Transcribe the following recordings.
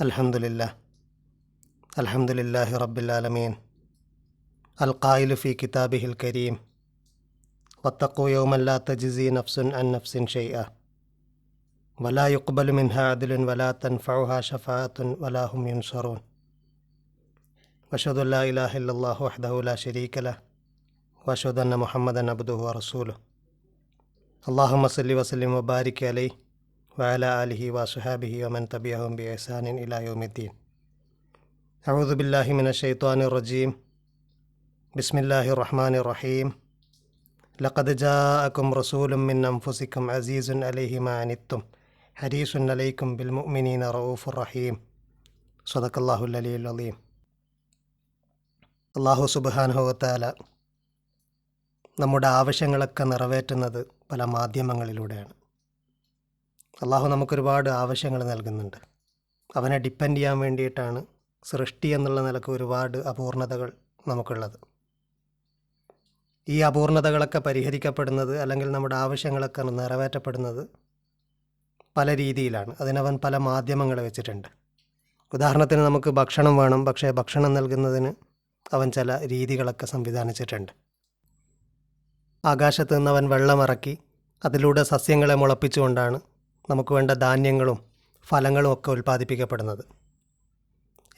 الحمد لله الحمد لله رب العالمين القائل في كتابه الكريم واتقوا يوما لا تجزي نفس عن نفس شيئا ولا يقبل منها عدل ولا تنفعها شفاعة ولا هم ينصرون واشهد ان لا اله الا الله وحده لا شريك له واشهد ان محمدا عبده ورسوله اللهم صل وسلم وبارك عليه وعلى آله وصحابه ومن تبعهم بإحسان إلى يوم الدين أعوذ بالله من الشيطان الرجيم بسم الله الرحمن الرحيم لقد جاءكم رسول من أنفسكم عزيز عليه ما عنتم حريص عليكم بالمؤمنين رؤوف رحيم صدق الله العلي العظيم അള്ളാഹു സുബാനുഭവത്താല നമ്മുടെ ആവശ്യങ്ങളൊക്കെ നിറവേറ്റുന്നത് പല മാധ്യമങ്ങളിലൂടെയാണ് അള്ളാഹു നമുക്കൊരുപാട് ആവശ്യങ്ങൾ നൽകുന്നുണ്ട്. അവനെ ഡിപ്പെൻഡ് ചെയ്യാൻ വേണ്ടിയിട്ടാണ് സൃഷ്ടി എന്നുള്ള നിലയ്ക്ക് ഒരുപാട് അപൂർണതകൾ നമുക്കുള്ളത്. ഈ അപൂർണതകളൊക്കെ പരിഹരിക്കപ്പെടുന്നത് അല്ലെങ്കിൽ നമ്മുടെ ആവശ്യങ്ങളൊക്കെ നിറവേറ്റപ്പെടുന്നത് പല രീതിയിലാണ്. അതിനവൻ പല മാധ്യമങ്ങൾ വെച്ചിട്ടുണ്ട്. ഉദാഹരണത്തിന് നമുക്ക് ഭക്ഷണം വേണം. പക്ഷേ ഭക്ഷണം നൽകുന്നതിന് അവൻ ചില രീതികളൊക്കെ സംവിധാനിച്ചിട്ടുണ്ട്. ആകാശത്ത് നിന്ന് അവൻ വെള്ളമിറക്കി അതിലൂടെ സസ്യങ്ങളെ മുളപ്പിച്ചുകൊണ്ടാണ് നമുക്ക് വേണ്ട ധാന്യങ്ങളും ഫലങ്ങളും ഒക്കെ ഉൽപ്പാദിപ്പിക്കപ്പെടുന്നത്.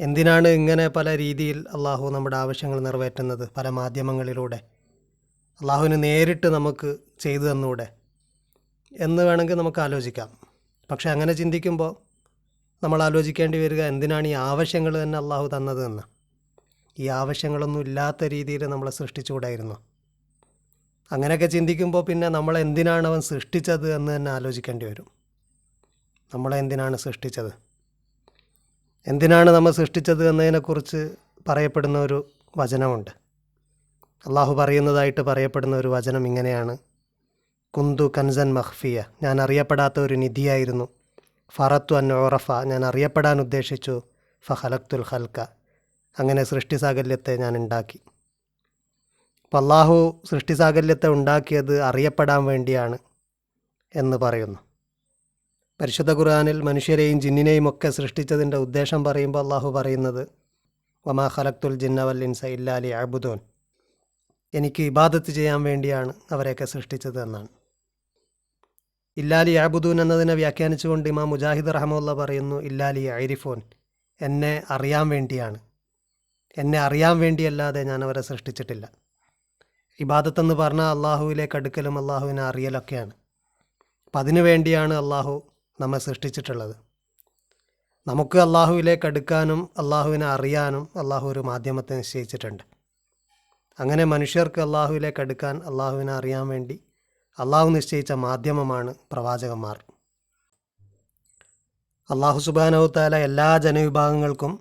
എന്തിനാണ് ഇങ്ങനെ പല രീതിയിൽ അള്ളാഹു നമ്മുടെ ആവശ്യങ്ങൾ നിറവേറ്റുന്നത്? പല മാധ്യമങ്ങളിലൂടെ. അള്ളാഹുവിന് നേരിട്ട് നമുക്ക് ചെയ്തു തന്നൂടെ എന്ന് വേണമെങ്കിൽ നമുക്ക് ആലോചിക്കാം. പക്ഷേ അങ്ങനെ ചിന്തിക്കുമ്പോൾ നമ്മൾ ആലോചിക്കേണ്ടി വരിക എന്തിനാണ് ഈ ആവശ്യങ്ങൾ തന്നെ അള്ളാഹു തന്നത് എന്ന് ഈ ആവശ്യങ്ങളൊന്നും ഇല്ലാത്ത രീതിയിൽ നമ്മളെ സൃഷ്ടിച്ചുകൂടായിരുന്നു. അങ്ങനെയൊക്കെ ചിന്തിക്കുമ്പോൾ പിന്നെ നമ്മളെ എന്തിനാണ് അവൻ സൃഷ്ടിച്ചത് എന്ന് തന്നെ ആലോചിക്കേണ്ടി വരും. നമ്മളെ എന്തിനാണ് സൃഷ്ടിച്ചത്? എന്തിനാണ് നമ്മൾ സൃഷ്ടിച്ചത് എന്നതിനെക്കുറിച്ച് പറയപ്പെടുന്ന ഒരു വചനമുണ്ട്. അള്ളാഹു പറയുന്നതായിട്ട് പറയപ്പെടുന്ന ഒരു വചനം ഇങ്ങനെയാണ്. കുന്തു കൻസൻ മഹ്ഫിയ ഞാൻ അറിയപ്പെടാത്ത ഒരു നിധിയായിരുന്നു. ഫറത്തു അൻ ഓറഫ ഞാൻ അറിയപ്പെടാൻ ഉദ്ദേശിച്ചു. ഫഹലക്തുൽ ഹൽക്ക അങ്ങനെ സൃഷ്ടി സാകല്യത്തെ ഞാൻ ഉണ്ടാക്കി. അപ്പോൾ അള്ളാഹു സൃഷ്ടിസാകല്യത്തെ ഉണ്ടാക്കിയത് അറിയപ്പെടാൻ വേണ്ടിയാണ് എന്ന് പറയുന്നു. പരിശുദ്ധ ഖുർആാനിൽ മനുഷ്യരെയും ജിന്നിനെയും ഒക്കെ സൃഷ്ടിച്ചതിന്റെ ഉദ്ദേശം പറയുമ്പോൾ അള്ളാഹു പറയുന്നത് വമാ ഖലക്തുൽ ജിന്നവൽ ഇൻസ ഇല്ലാലി അബുദോൻ എനിക്ക് ഇബാദത്ത് ചെയ്യാൻ വേണ്ടിയാണ് അവരെയൊക്കെ സൃഷ്ടിച്ചത് എന്നാണ്. ഇല്ലാലി അബുദൂൻ എന്നതിനെ വ്യാഖ്യാനിച്ചുകൊണ്ട് ഇമാം മുജാഹിദ് റഹമുല്ല പറയുന്നു ഇല്ലാലി ഐരിഫോൻ എന്നെ അറിയാൻ വേണ്ടിയാണ്. എന്നെ അറിയാൻ വേണ്ടിയല്ലാതെ ഞാൻ അവരെ സൃഷ്ടിച്ചിട്ടില്ല. ഇബാദത്തെന്ന് പറഞ്ഞാൽ അള്ളാഹുവിലേക്ക് അടുക്കലും അള്ളാഹുവിനെ അറിയലൊക്കെയാണ്. അപ്പം അതിനു വേണ്ടിയാണ് അള്ളാഹു നമ്മെ സൃഷ്ടിച്ചിട്ടുള്ളത്. നമുക്ക് അള്ളാഹുവിലേക്ക് അടുക്കാനും അള്ളാഹുവിനെ അറിയാനും അള്ളാഹു ഒരു മാധ്യമത്തെ നിശ്ചയിച്ചിട്ടുണ്ട്. അങ്ങനെ മനുഷ്യർക്ക് അള്ളാഹുവിലേക്ക് അടുക്കാൻ അള്ളാഹുവിനെ അറിയാൻ വേണ്ടി അള്ളാഹു നിശ്ചയിച്ച മാധ്യമമാണ് പ്രവാചകന്മാർ. അള്ളാഹു സുബാനവുത്താല എല്ലാ ജനവിഭാഗങ്ങൾക്കും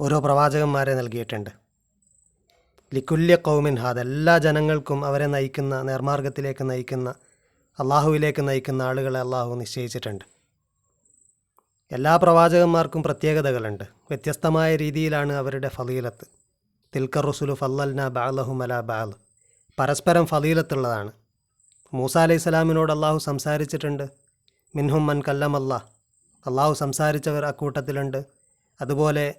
ഓരോ പ്രവാചകന്മാരെ നൽകിയിട്ടുണ്ട്. ലിക്കുല്യ കൗമിൻ ഹാദ് എല്ലാ ജനങ്ങൾക്കും അവരെ നയിക്കുന്ന നേർമാർഗത്തിലേക്ക് നയിക്കുന്ന അള്ളാഹുവിലേക്ക് നയിക്കുന്ന ആളുകളെ അള്ളാഹു നിശ്ചയിച്ചിട്ടുണ്ട്. എല്ലാ പ്രവാചകന്മാർക്കും പ്രത്യേകതകളുണ്ട്. വ്യത്യസ്തമായ രീതിയിലാണ് അവരുടെ ഫലീലത്ത്. തിൽക്കർ റുസുലു ഫല്ലൽന ബാലഹു മല ബാൽ പരസ്പരം ഫലീലത്തുള്ളതാണ്. മൂസ അലൈഹി സ്വലാമിനോട് അള്ളാഹു സംസാരിച്ചിട്ടുണ്ട്. മിൻഹും മൻ കല്ലം അല്ലാഹ് അള്ളാഹു സംസാരിച്ചവർ അക്കൂട്ടത്തിലുണ്ട്. അതുപോലെ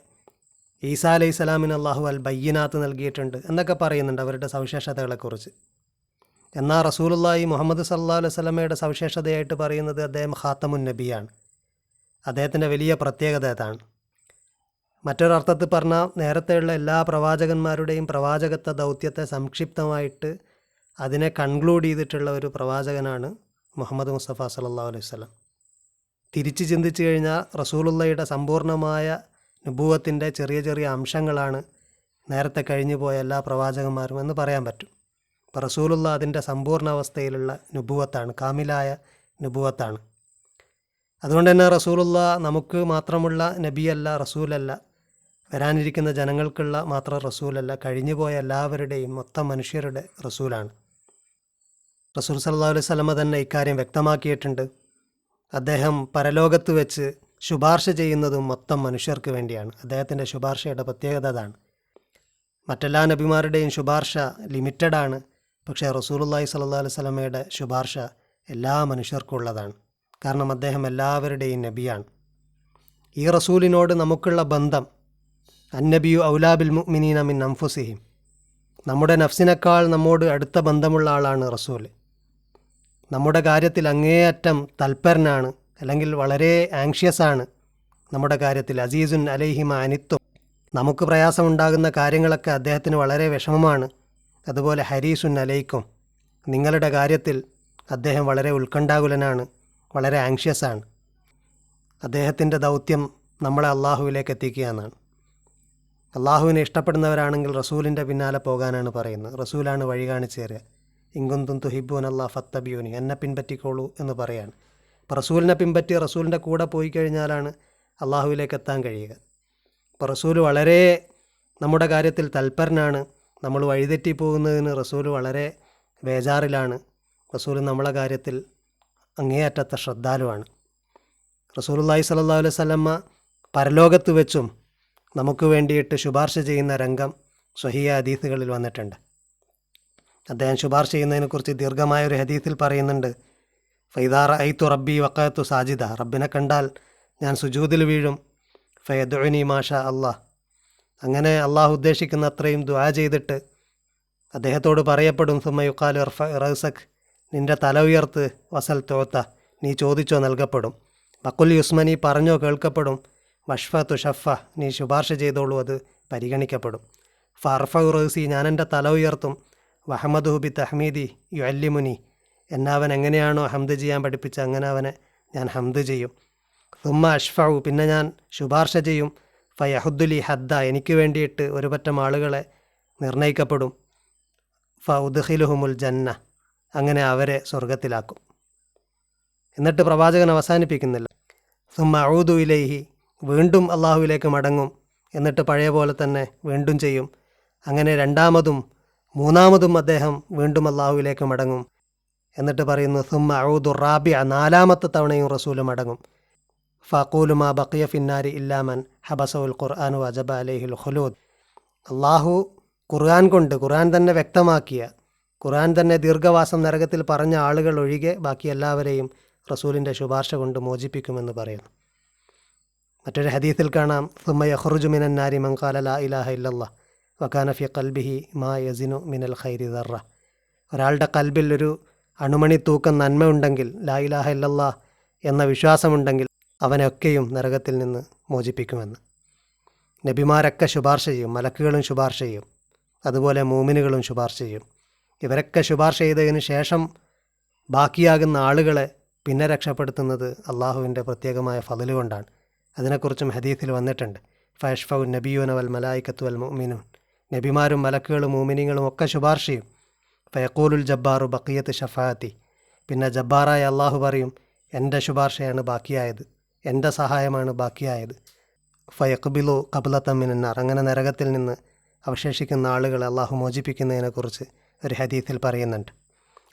ഈസാ അലൈഹി സ്വലാമിന് അള്ളാഹു അൽ ബയ്യനാത്ത് നൽകിയിട്ടുണ്ട് എന്നൊക്കെ പറയുന്നുണ്ട് അവരുടെ സവിശേഷതകളെക്കുറിച്ച്. എന്നാൽ റസൂലുള്ളാഹി മുഹമ്മദ് സല്ലാ അലൈഹി സ്വലമയുടെ സവിശേഷതയായിട്ട് പറയുന്നത് അദ്ദേഹം ഖാത്തമുൻ നബിയാണ്. അദ്ദേഹത്തിന്റെ വലിയ പ്രത്യേകത അതാണ്. മറ്റൊരർത്ഥത്തിൽ പറഞ്ഞാൽ നേരത്തെയുള്ള എല്ലാ പ്രവാചകന്മാരുടെയും പ്രവാചകത്വ ദൗത്യത്തെ സംക്ഷിപ്തമായിട്ട് അതിനെ കൺക്ലൂഡ് ചെയ്തിട്ടുള്ള ഒരു പ്രവാചകനാണ് മുഹമ്മദ് മുസ്തഫ സല്ലാ അലൈഹി സ്വലം തിരിച്ച് ചിന്തിച്ചു കഴിഞ്ഞാൽ റസൂലുള്ളയുടെ സമ്പൂർണമായ നുഭൂവത്തിന്റെ ചെറിയ ചെറിയ അംശങ്ങളാണ് നേരത്തെ കഴിഞ്ഞു പോയ എല്ലാ പ്രവാചകന്മാരും എന്ന് പറയാൻ പറ്റും. റസൂലുള്ള അതിന്റെ സമ്പൂർണ അവസ്ഥയിലുള്ള നുബുവത്താണ് കാമിലായ നുബുവത്താണ്. അതുകൊണ്ട് തന്നെ റസൂലുള്ള നമുക്ക് മാത്രമുള്ള നബിയല്ല റസൂലല്ല വരാനിരിക്കുന്ന ജനങ്ങൾക്കുള്ള മാത്രം റസൂലല്ല കഴിഞ്ഞുപോയ എല്ലാവരുടെയും മൊത്തം മനുഷ്യരുടെ റസൂലാണ്. റസൂൽ സല്ലാ അലൈഹി സ്വലമ തന്നെ ഇക്കാര്യം വ്യക്തമാക്കിയിട്ടുണ്ട്. അദ്ദേഹം പരലോകത്ത് വെച്ച് ശുപാർശ ചെയ്യുന്നതും മൊത്തം മനുഷ്യർക്ക് വേണ്ടിയാണ്. അദ്ദേഹത്തിന്റെ ശുപാർശയുടെ പ്രത്യേകത അതാണ്. മറ്റെല്ലാ നബിമാരുടെയും ശുപാർശ ലിമിറ്റഡാണ്. പക്ഷേ റസൂലുള്ളാഹി സ്വല്ലല്ലാഹു അലൈഹി സ്വലമയുടെ ശുപാർശ എല്ലാ മനുഷ്യർക്കും ഉള്ളതാണ്. കാരണം അദ്ദേഹം എല്ലാവരുടെയും നബിയാണ്. ഈ റസൂലിനോട് നമുക്കുള്ള ബന്ധം അന്നബിയു ഔലാബിൽ മുഅ്മിനീന മിൻ അംഫുസിഹിം നമ്മുടെ നഫ്സിനേക്കാൾ നമ്മോട് അടുത്ത ബന്ധമുള്ള ആളാണ് റസൂൽ നമ്മുടെ കാര്യത്തിൽ അങ്ങേയറ്റം തൽപരനാണ് അല്ലെങ്കിൽ വളരെ ആങ്ഷ്യസ് ആണ്. നമ്മുടെ കാര്യത്തിൽ അസീസുൻ അലൈഹിമ അനിത്തും നമുക്ക് പ്രയാസമുണ്ടാകുന്ന കാര്യങ്ങളൊക്കെ അദ്ദേഹത്തിന് വളരെ വിഷമമാണ്. അതുപോലെ ഹരീസുൻ അലൈക്കും. നിങ്ങളുടെ കാര്യത്തിൽ അദ്ദേഹം വളരെ ഉത്കണ്ഠാകുലനാണ് വളരെ ആങ്ഷ്യസ് ആണ്. അദ്ദേഹത്തിന്റെ ദൗത്യം നമ്മളെ അള്ളാഹുവിലേക്ക് എത്തിക്കുക എന്നാണ് അള്ളാഹുവിനെ ഇഷ്ടപ്പെടുന്നവരാണെങ്കിൽ റസൂലിന്റെ പിന്നാലെ പോകാനാണ് പറയുന്നത്. റസൂലാണ് വഴി കാണിച്ചു തരിക. ഇങ്കുന്തും തുഹിബൂൻ അള്ളാഹ് ഫത്തബിയൂനി. എന്നെ പിൻപറ്റിക്കോളൂ എന്ന് പറയാണ്. അപ്പോൾ റസൂലിനെ പിൻപറ്റി റസൂലിന്റെ കൂടെ പോയി കഴിഞ്ഞാലാണ് അള്ളാഹുവിലേക്ക് എത്താൻ കഴിയുക. അപ്പോൾ റസൂൽ വളരെ നമ്മുടെ കാര്യത്തിൽ തൽപരനാണ്. നമ്മൾ വഴിതെറ്റി പോകുന്നതിന് റസൂൽ വളരെ ബേജാറിലാണ്. റസൂൽ നമ്മളെ കാര്യത്തിൽ അങ്ങേയറ്റത്തെ ശ്രദ്ധാലുവാണ്. റസൂലുള്ളാഹി സ്വല്ലല്ലാഹു അലൈഹി സ്വലമ്മ പരലോകത്ത് വെച്ചും നമുക്ക് വേണ്ടിയിട്ട് ശുപാർശ ചെയ്യുന്ന രംഗം സ്വഹിയ ഹദീസുകളിൽ വന്നിട്ടുണ്ട്. അദ്ദേഹം ശുപാർശ ചെയ്യുന്നതിനെക്കുറിച്ച് ദീർഘമായൊരു ഹദീസിൽ പറയുന്നുണ്ട്. ഫൈദാർ ഐത്തു റബ്ബി വക്കത്തു സാജിദ. റബ്ബിനെ കണ്ടാൽ ഞാൻ സുജൂതിൽ വീഴും. ഫയദുനി മാഷ അള്ളാഹ് അങ്ങനെ അള്ളാഹു ഉദ്ദേശിക്കുന്ന അത്രയും ദുആ ചെയ്തിട്ട് അദ്ദേഹത്തോട് പറയപ്പെടും സുമ്മയുക്കാൽ ഇർഫ ഇറസഖ് നിന്റെ തല ഉയർത്ത് വസൽ തോത്ത നീ ചോദിച്ചോ നൽകപ്പെടും. ബക്കുൽ യുസ്മനി പറഞ്ഞോ കേൾക്കപ്പെടും. വഷ്ഫ തുഷഫ നീ ശുപാർശ ചെയ്തോളൂ അത് പരിഗണിക്കപ്പെടും. ഫർഫ റസി ഞാൻ എന്റെ തല ഉയർത്തും. വഹമ്മദ് ഹുബി തഹ്മീദി യു അല്ലിമുനി എന്നവൻ എങ്ങനെയാണോ ഹംദ് ചെയ്യാൻ പഠിപ്പിച്ച അങ്ങനെ അവനെ ഞാൻ ഹംദ് ചെയ്യും. സുമ്മ അഷ്ഫു പിന്നെ ഞാൻ ശുപാർശ ചെയ്യും. ഫയഹുദ്ദുലി ഹദ്ദ എനിക്ക് വേണ്ടിയിട്ട് ഒരു പറ്റം ആളുകളെ നിർണയിക്കപ്പെടും. ഫ ഉദ്ഹിലുഹുമുൽ ജന്ന. അങ്ങനെ അവരെ സ്വർഗത്തിലാക്കും എന്നിട്ട് പ്രവാചകൻ അവസാനിപ്പിക്കുന്നില്ല. സും ഔദു ഇലൈഹി. വീണ്ടും അള്ളാഹുവിലേക്ക് മടങ്ങും. എന്നിട്ട് പഴയ പോലെ തന്നെ വീണ്ടും ചെയ്യും. അങ്ങനെ രണ്ടാമതും മൂന്നാമതും അദ്ദേഹം വീണ്ടും അള്ളാഹുവിലേക്ക് മടങ്ങും. എന്നിട്ട് പറയുന്നു സുമ്മ ഔദു റാബിയ നാലാമത്തെ തവണയും റസൂൽ മടങ്ങും. ഫാക്കൂലു മാ ബക്കിയ ഫിന്നാരി ഇല്ലാമൻ ഹബസഉൽ ഖുർആാനു അജബ അലൈഹിൽ ഖുലൂദ് അള്ളാഹു ഖുർആൻ കൊണ്ട് ഖുർആൻ തന്നെ വ്യക്തമാക്കിയ ഖുർആൻ തന്നെ ദീർഘവാസം നരകത്തിൽ പറഞ്ഞ ആളുകൾ ഒഴികെ ബാക്കി എല്ലാവരെയും റസൂലിന്റെ ശുപാർശ കൊണ്ട് മോചിപ്പിക്കുമെന്ന് പറയുന്നു. മറ്റൊരു ഹദീസിൽ കാണാം സുമ യഹ്റുജു മിനൻ നാരി മങ്കാല ലാ ഇലാഹ ഇല്ലല്ലാ വക്കാന ഫി കൽബിഹി മാ യസിനു മിനൽ ഖൈരി ദർറ. ഒരാളുടെ കൽബിൽ ഒരു അണുമണി തൂക്കം നന്മ ഉണ്ടെങ്കിൽ ലാ ഇലാഹ ഇല്ലല്ലാ എന്ന വിശ്വാസമുണ്ടെങ്കിൽ അവനെയൊക്കെയും നരകത്തിൽ നിന്ന് മോചിപ്പിക്കുമെന്ന്. നബിമാരൊക്കെ ശുപാർശ ചെയ്യും മലക്കുകളും ശുപാർശ ചെയ്യും അതുപോലെ മൂമിനുകളും ശുപാർശ ചെയ്യും. ഇവരൊക്കെ ശുപാർശ ചെയ്തതിന് ശേഷം ബാക്കിയാകുന്ന ആളുകളെ പിന്നെ രക്ഷപ്പെടുത്തുന്നത് അള്ളാഹുവിന്റെ പ്രത്യേകമായ ഫതിൽ കൊണ്ടാണ്. അതിനെക്കുറിച്ചും ഹദീസിൽ വന്നിട്ടുണ്ട്. ഫയഷ്ഫൗ നബിയൂന വൽ മലായിക്കത്തു വൽ മുഅ്മിനൂൻ. നബിമാരും മലക്കുകളും മൂമിനിങ്ങളും ഒക്കെ ശുപാർശ ചെയ്യും. ഫയക്കൂലുൽ ജബ്ബാറു ബക്കിയത്ത് ഷഫാത്തി പിന്നെ ജബ്ബാറായ അള്ളാഹു പറയും എന്റെ ശുപാർശയാണ് ബാക്കിയായത്. എന്റെ സഹായമാണ് ബാക്കിയായത്. ഫയക്ബിലു കബലത്തമ്മിനാർ അങ്ങനെ നരകത്തിൽ നിന്ന് അവശേഷിക്കുന്ന ആളുകളെ അള്ളാഹു മോചിപ്പിക്കുന്നതിനെക്കുറിച്ച് ഒരു ഹദീത്തിൽ പറയുന്നുണ്ട്.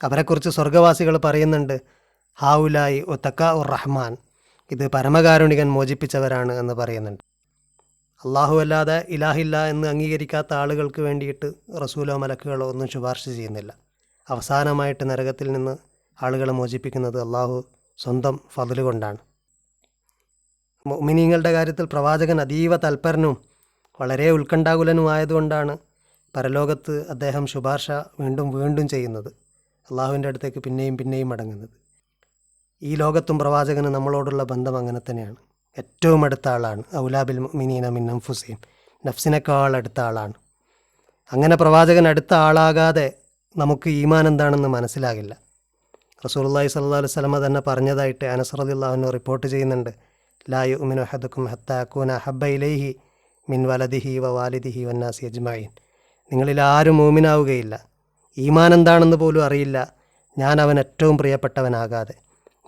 അവരെക്കുറിച്ച് സ്വർഗവാസികൾ പറയുന്നുണ്ട് ഹാവുലായി ഒ തക്ക ഉർ റഹ്മാൻ ഇത് പരമകാരുണികൻ മോചിപ്പിച്ചവരാണ് എന്ന് പറയുന്നുണ്ട്. അള്ളാഹു അല്ലാതെ ഇലാഹില്ല എന്ന് അംഗീകരിക്കാത്ത ആളുകൾക്ക് വേണ്ടിയിട്ട് റസൂലോ മലക്കുകളോ ഒന്നും ശുപാർശ ചെയ്യുന്നില്ല. അവസാനമായിട്ട് നരകത്തിൽ നിന്ന് ആളുകളെ മോചിപ്പിക്കുന്നത് അള്ളാഹു സ്വന്തം ഫതിൽ കൊണ്ടാണ് മിനിങ്ങളുടെ കാര്യത്തിൽ പ്രവാചകൻ അതീവ തൽപരനും വളരെ ഉത്കണ്ഠാകുലനുമായതുകൊണ്ടാണ് പരലോകത്ത് അദ്ദേഹം ശുപാർശ വീണ്ടും വീണ്ടും ചെയ്യുന്നത്. അള്ളാഹുവിന്റെ അടുത്തേക്ക് പിന്നെയും പിന്നെയും അടങ്ങുന്നത് ഈ ലോകത്തും പ്രവാചകന് നമ്മളോടുള്ള ബന്ധം അങ്ങനെ തന്നെയാണ്. ഏറ്റവും അടുത്ത ആളാണ്. ഔലാബിൽ മിനീന മിന്നം ഫുസീൻ നഫ്സിനേക്കാൾ അടുത്ത ആളാണ്. അങ്ങനെ പ്രവാചകൻ അടുത്ത ആളാകാതെ നമുക്ക് ഈമാൻ എന്താണെന്ന് മനസ്സിലാകില്ല. റസൂലുള്ളാഹി സ്വല്ലല്ലാഹു അലൈഹി സ്വലമ തന്നെ പറഞ്ഞതായിട്ട് അനസ് റളിയല്ലാഹു റിപ്പോർട്ട് ചെയ്യുന്നുണ്ട്. ലാ യുമിനു ഹദക്കും ഹത്താക്കൂന ഹബ്ബ ഇലൈഹി മിൻ വലദിഹി വ വാലിദിഹി വന്നാസി അജ്മായിൻ നിങ്ങളിൽ ആരും മൂമിനാവുകയില്ല. ഈമാൻ എന്താണെന്ന് പോലും അറിയില്ല. ഞാൻ അവൻ ഏറ്റവും പ്രിയപ്പെട്ടവനാകാതെ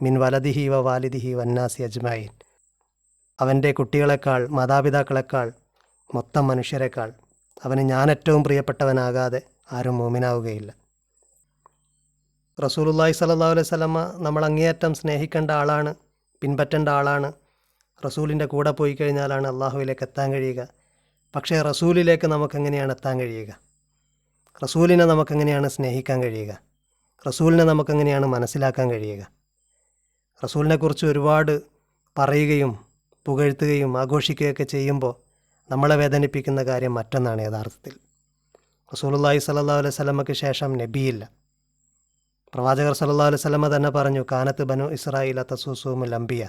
മിൻ വലദിഹി വ വാലിദിഹി വന്നാസി അജ്മായിൻ അവന്റെ കുട്ടികളെക്കാൾ മാതാപിതാക്കളെക്കാൾ മൊത്തം മനുഷ്യരെക്കാൾ അവന് ഞാൻ ഏറ്റവും പ്രിയപ്പെട്ടവനാകാതെ ആരും മൂമിനാവുകയില്ല. റസൂലുള്ളാഹി സ്വല്ലല്ലാഹു അലൈഹി വസല്ലമ നമ്മൾ അങ്ങേയറ്റം സ്നേഹിക്കേണ്ട ആളാണ് പിൻപറ്റേണ്ട ആളാണ്. റസൂലിന്റെ കൂടെ പോയി കഴിഞ്ഞാലാണ് അള്ളാഹുവിലേക്ക് എത്താൻ കഴിയുക. പക്ഷേ റസൂലിലേക്ക് നമുക്കെങ്ങനെയാണ് എത്താൻ കഴിയുക? റസൂലിനെ നമുക്കെങ്ങനെയാണ് സ്നേഹിക്കാൻ കഴിയുക? റസൂലിനെ നമുക്കെങ്ങനെയാണ് മനസ്സിലാക്കാൻ കഴിയുക? റസൂലിനെക്കുറിച്ച് ഒരുപാട് പറയുകയും പുകഴ്ത്തുകയും ആഘോഷിക്കുകയൊക്കെ ചെയ്യുമ്പോൾ നമ്മളെ വേദനിപ്പിക്കുന്ന കാര്യം മറ്റൊന്നാണ് യഥാർത്ഥത്തിൽ. റസൂലുള്ളാഹി സ്വല്ലല്ലാഹു അലൈഹി വസല്ലമയ്ക്ക് ശേഷം നബിയില്ല. പ്രവാചകർ സല്ലാ അലൈഹി വസല്ലമ തന്നെ പറഞ്ഞു കാനത്ത് ബനു ഇസ്രായേൽ തസൂസുമുൽ അംബിയ.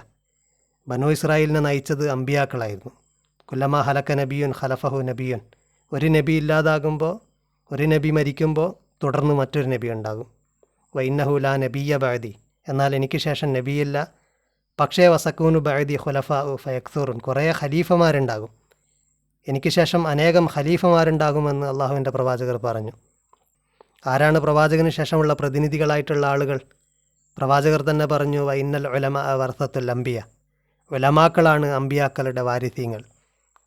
ബനു ഇസ്രായേലിനെ നയിച്ചത് അമ്പിയാക്കളായിരുന്നു. കുല്ലമ ഹലക്ക നബിയുൻ ഹലഫഹു നബിയുൻ. ഒരു നബി ഇല്ലാതാകുമ്പോൾ ഒരു നബി മരിക്കുമ്പോൾ തുടർന്ന് മറ്റൊരു നബി ഉണ്ടാകും. വൈന്നഹുല നബിയ ബാദി എന്നാൽ എനിക്ക് ശേഷം നബിയില്ല. പക്ഷേ വസക്കൂനു ബാദി ഉ ഫയക്സൂറുൻ. കുറേ ഖലീഫമാരുണ്ടാകും. എനിക്ക് ശേഷം അനേകം ഖലീഫമാരുണ്ടാകുമെന്ന് അള്ളാഹുവിന്റെ പ്രവാചകർ പറഞ്ഞു. ആരാണ് പ്രവാചകന് ശേഷമുള്ള പ്രതിനിധികളായിട്ടുള്ള ആളുകൾ? പ്രവാചകർ തന്നെ പറഞ്ഞു വൈന്നൽ ഒലമ വർത്തത്തുൽ അംബിയ. ഉലമാക്കളാണ് അമ്പിയാക്കളുടെ വാരിഥ്യങ്ങൾ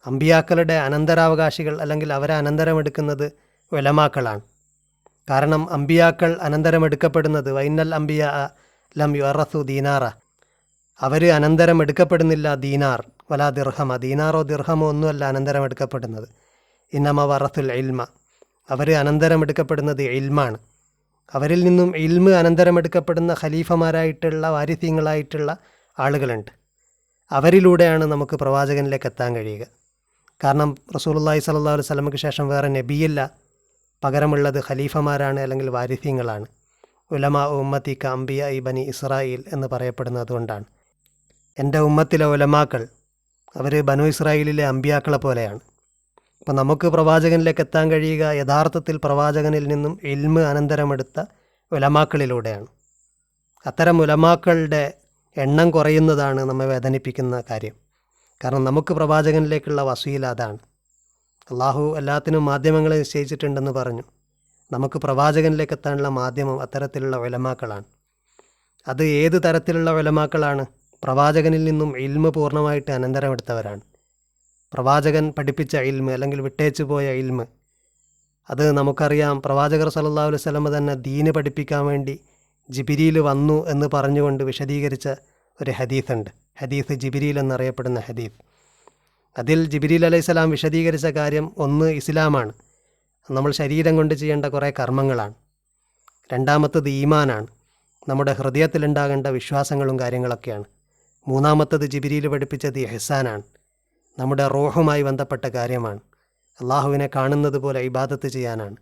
അമ്പിയാക്കളുടെ അനന്തരാവകാശികൾ അല്ലെങ്കിൽ അവരെ അനന്തരമെടുക്കുന്നത് ഉലമാക്കളാണ്. കാരണം അമ്പിയാക്കൾ അനന്തരമെടുക്കപ്പെടുന്നത് വൈനൽ അമ്പിയ ലം യുറസു ദീനാറ. അവർ അനന്തരം എടുക്കപ്പെടുന്നില്ല ദീനാർ വലാ ദിർഹമ. ദീനാറോ ദിർഹമോ ഒന്നുമല്ല അനന്തരം എടുക്കപ്പെടുന്നത് ഇന്നമ വറസുൽ ഇൽമ. അവർ അനന്തരം എടുക്കപ്പെടുന്നത് ഇൽമാണ്. അവരിൽ നിന്നും ഇൽമ് അനന്തരം എടുക്കപ്പെടുന്ന ഖലീഫമാരായിട്ടുള്ള വാരിഥ്യങ്ങളായിട്ടുള്ള ആളുകളുണ്ട്. അവരിലൂടെയാണ് നമുക്ക് പ്രവാചകനിലേക്ക് എത്താൻ കഴിയുക. കാരണം റസൂലുള്ളാഹി സ്വല്ലല്ലാഹു അലൈഹി വസല്ലമയ്ക്ക് ശേഷം വേറെ നബിയില്ല. പകരമുള്ളത് ഖലീഫമാരാണ് അല്ലെങ്കിൽ വാരിഥ്യങ്ങളാണ് ഉലമ ഉമ്മത്തി കാംബിയ ഇബനി ബനി ഇസ്രായേൽ എന്ന് പറയപ്പെടുന്നത് അതുകൊണ്ടാണ് എന്റെ ഉമ്മത്തിലെ ഉലമാക്കൾ അവർ ബനു ഇസ്രായേലിലെ അമ്പിയാക്കളെ പോലെയാണ്. അപ്പോൾ നമുക്ക് പ്രവാചകനിലേക്ക് എത്താൻ കഴിയുക യഥാർത്ഥത്തിൽ പ്രവാചകനിൽ നിന്നും ഇൽമ് അനന്തരമെടുത്ത ഉലമാക്കളിലൂടെയാണ്. അത്തരം ഉലമാക്കളുടെ എണ്ണം കുറയുന്നതാണ് നമ്മെ വേദനിപ്പിക്കുന്ന കാര്യം. കാരണം നമുക്ക് പ്രവാചകനിലേക്കുള്ള വസീല അതാണ്. അള്ളാഹു എല്ലാത്തിനും മാധ്യമങ്ങളെ നിശ്ചയിച്ചിട്ടുണ്ടെന്ന് പറഞ്ഞു. നമുക്ക് പ്രവാചകനിലേക്ക് എത്താനുള്ള മാധ്യമം അത്തരത്തിലുള്ള വിലമാക്കളാണ് അത് ഏത് തരത്തിലുള്ള വിലമാക്കളാണ് പ്രവാചകനിൽ നിന്നും ഇൽമ് പൂർണമായിട്ട് അനന്തരമെടുത്തവരാണ്. പ്രവാചകൻ പഠിപ്പിച്ച ഇൽമ അല്ലെങ്കിൽ വിട്ടേച്ചു പോയ ഇൽമ് അത് നമുക്കറിയാം പ്രവാചകർ സല്ലല്ലാഹു അലൈഹി വസല്ലമ തന്നെ ദീന് പഠിപ്പിക്കാൻ വേണ്ടി ജിബിരിയിൽ വന്നു എന്ന് പറഞ്ഞുകൊണ്ട് വിശദീകരിച്ച ഒരു ഹദീസുണ്ട്. ഹദീസ് ജിബിരിയിൽ എന്നറിയപ്പെടുന്ന ഹദീസ്. അതിൽ ജിബിരിൽ അലൈഹി സ്വലാം വിശദീകരിച്ച കാര്യം ഒന്ന് ഇസ്ലാമാണ്. നമ്മൾ ശരീരം കൊണ്ട് ചെയ്യേണ്ട കുറേ കർമ്മങ്ങളാണ്. രണ്ടാമത്തത് ഈമാനാണ്. നമ്മുടെ ഹൃദയത്തിലുണ്ടാകേണ്ട വിശ്വാസങ്ങളും കാര്യങ്ങളൊക്കെയാണ്. മൂന്നാമത്തത് ജിബിരിയിൽ പഠിപ്പിച്ചത് എഹ്സാനാണ്. നമ്മുടെ റോഹുമായി ബന്ധപ്പെട്ട കാര്യമാണ്. അള്ളാഹുവിനെ കാണുന്നത് പോലെ ഇബാദത്ത് ചെയ്യാനാണ്.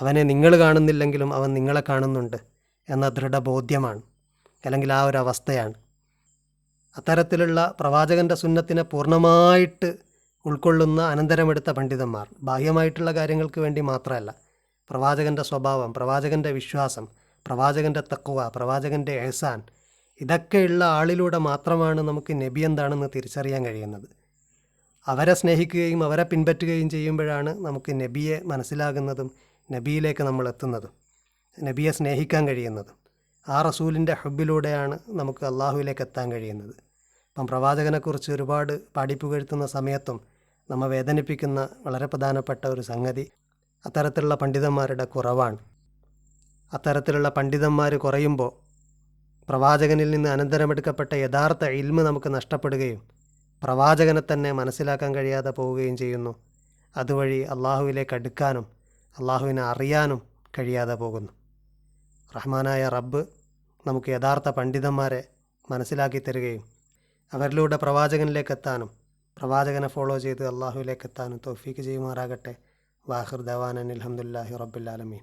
അവനെ നിങ്ങൾ കാണുന്നില്ലെങ്കിലും അവൻ നിങ്ങളെ കാണുന്നുണ്ട്. എന്ന ദൃഢബോധ്യമാണ് അല്ലെങ്കിൽ ആ ഒരു അവസ്ഥയാണ്. അത്തരത്തിലുള്ള പ്രവാചകന്റെ സുന്നത്തിനെ പൂർണമായിട്ട് ഉൾക്കൊള്ളുന്ന അനന്തരമെടുത്ത പണ്ഡിതന്മാർ ബാഹ്യമായിട്ടുള്ള കാര്യങ്ങൾക്ക് വേണ്ടി മാത്രമല്ല പ്രവാചകന്റെ സ്വഭാവം പ്രവാചകന്റെ വിശ്വാസം പ്രവാചകന്റെ തക്കുവ പ്രവാചകന്റെ എഹ്സാൻ ഇതൊക്കെയുള്ള ആളിലൂടെ മാത്രമാണ് നമുക്ക് നബി എന്താണെന്ന് തിരിച്ചറിയാൻ കഴിയുന്നത്. അവരെ സ്നേഹിക്കുകയും അവരെ പിൻപറ്റുകയും ചെയ്യുമ്പോഴാണ് നമുക്ക് നബിയെ മനസ്സിലാകുന്നതും നബിയിലേക്ക് നമ്മൾ എത്തുന്നതും. നബിയെ സ്നേഹിക്കാൻ കഴിയുന്നത്. ആ റസൂലിന്റെ ഹബ്ബിലൂടെയാണ് നമുക്ക് അള്ളാഹുവിലേക്ക് എത്താൻ കഴിയുന്നത്. അപ്പം പ്രവാചകനെക്കുറിച്ച് ഒരുപാട് പാടിപ്പുകഴ്ത്തുന്ന സമയത്തും നമ്മെ വേദനിപ്പിക്കുന്ന വളരെ പ്രധാനപ്പെട്ട ഒരു സംഗതി അത്തരത്തിലുള്ള പണ്ഡിതന്മാരുടെ കുറവാണ്. അത്തരത്തിലുള്ള പണ്ഡിതന്മാർ കുറയുമ്പോൾ പ്രവാചകനിൽ നിന്ന് അനന്തരമെടുക്കപ്പെട്ട യഥാർത്ഥ ഇൽമ് നമുക്ക് നഷ്ടപ്പെടുകയും പ്രവാചകനെ തന്നെ മനസ്സിലാക്കാൻ കഴിയാതെ പോവുകയും ചെയ്യുന്നു. അതുവഴി അള്ളാഹുവിലേക്ക് അടുക്കാനും അള്ളാഹുവിനെ അറിയാനും കഴിയാതെ പോകുന്നു. റഹ്മാനായ റബ്ബ് നമുക്ക് യഥാർത്ഥ പണ്ഡിതന്മാരെ മനസ്സിലാക്കി തരികയും അവരിലൂടെ പ്രവാചകനിലേക്ക് എത്താനും പ്രവാചകനെ ഫോളോ ചെയ്ത് അള്ളാഹുവിലേക്ക് എത്താനും തോഫീക്ക് ചെയ്യുമാറാകട്ടെ. വാഹിർ ദവാനൻ അലഹമുല്ലാഹി റബ്ബുല്ലാലമീൻ